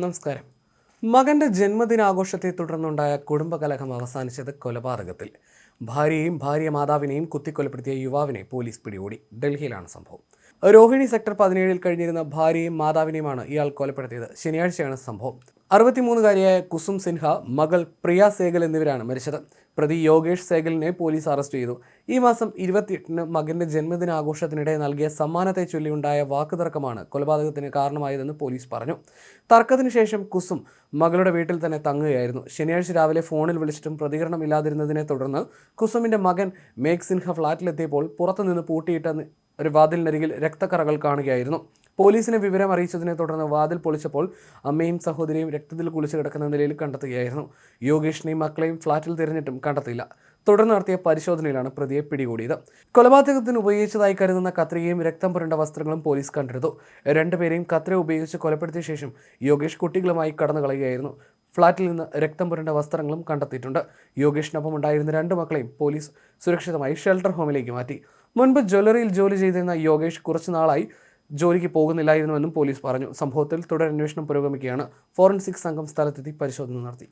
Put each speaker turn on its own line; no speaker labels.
നമസ്കാരം. മകന്റെ ജന്മദിനാഘോഷത്തെ തുടർന്നുണ്ടായ കുടുംബകലഹം അവസാനിച്ചത് കൊലപാതകത്തിൽ. ഭാര്യയെയും ഭാര്യ മാതാവിനെയും കുത്തിക്കൊലപ്പെടുത്തിയ യുവാവിനെ പോലീസ് പിടികൂടി. ഡൽഹിയിലാണ് സംഭവം. രോഹിണി സെക്ടർ പതിനേഴിൽ കഴിഞ്ഞിരുന്ന ഭാര്യയും മാതാവിനെയുമാണ് ഇയാൾ കൊലപ്പെടുത്തിയത്. ശനിയാഴ്ചയാണ് സംഭവം. അറുപത്തിമൂന്നുകാരിയായ കുസും സിൻഹ മകൾ പ്രിയ സേഗൽ എന്നിവരാണ് മരിച്ചത്. പ്രതി യോഗേഷ് സേഗലിനെ പോലീസ് അറസ്റ്റ് ചെയ്തു. ഈ മാസം ഇരുപത്തിയെട്ടിന് മകന്റെ ജന്മദിനാഘോഷത്തിനിടെ നൽകിയ സമ്മാനത്തെ ചൊല്ലിയുണ്ടായ വാക്കുതർക്കമാണ് കൊലപാതകത്തിന് കാരണമായതെന്ന് പോലീസ് പറഞ്ഞു. തർക്കത്തിന് ശേഷം കുസും മകളുടെ വീട്ടിൽ തന്നെ തങ്ങുകയായിരുന്നു. ശനിയാഴ്ച രാവിലെ ഫോണിൽ വിളിച്ചിട്ടും പ്രതികരണമില്ലാതിരുന്നതിനെ തുടർന്ന് കുസുമിന്റെ മകൻ മേഘ് സിൻഹ ഫ്ളാറ്റിലെത്തിയപ്പോൾ പുറത്തുനിന്ന് പൂട്ടിയിട്ട ഒരു വാതിലിനരികിൽ രക്തക്കറകൾ കാണുകയായിരുന്നു. പോലീസിനെ വിവരം അറിയിച്ചതിനെ തുടർന്ന് വാതിൽ പൊളിച്ചപ്പോൾ അമ്മയും സഹോദരിയും രക്തത്തിൽ കുളിച്ച് കിടക്കുന്ന നിലയിൽ കണ്ടെത്തുകയായിരുന്നു. യോഗേഷിനെയും മക്കളെയും ഫ്ളാറ്റിൽ തിരഞ്ഞിട്ടും കണ്ടെത്തിയില്ല. തുടർന്ന് നടത്തിയ പരിശോധനയിലാണ് പ്രതിയെ പിടികൂടിയത്. കൊലപാതകത്തിന് ഉപയോഗിച്ചതായി കരുതുന്ന കത്രികയും രക്തം പുരണ്ട വസ്ത്രങ്ങളും പോലീസ് കണ്ടെടുത്തു. രണ്ടുപേരെയും കത്രിക ഉപയോഗിച്ച് കൊലപ്പെടുത്തിയ ശേഷം യോഗേഷ് കുട്ടികളുമായി കടന്നു കളയുകയായിരുന്നു ഫ്ളാറ്റിൽ നിന്ന് രക്തം പുരണ്ട വസ്ത്രങ്ങളും കണ്ടെത്തിയിട്ടുണ്ട്. യോഗേഷിനൊപ്പം ഉണ്ടായിരുന്ന രണ്ട് മക്കളെയും പോലീസ് സുരക്ഷിതമായി ഷെൽട്ടർ ഹോമിലേക്ക് മാറ്റി. മുൻപ് ജ്വല്ലറിയിൽ ജോലി ചെയ്തിരുന്ന യോഗേഷ് കുറച്ചു നാളായി ജോലിക്ക് പോകുന്നില്ലായിരുന്നുവെന്നും പോലീസ് പറഞ്ഞു. സംഭവത്തിൽ തുടരന്വേഷണം പുരോഗമിക്കുകയാണ്. ഫോറൻസിക് സംഘം സ്ഥലത്തെത്തി പരിശോധന നടത്തി.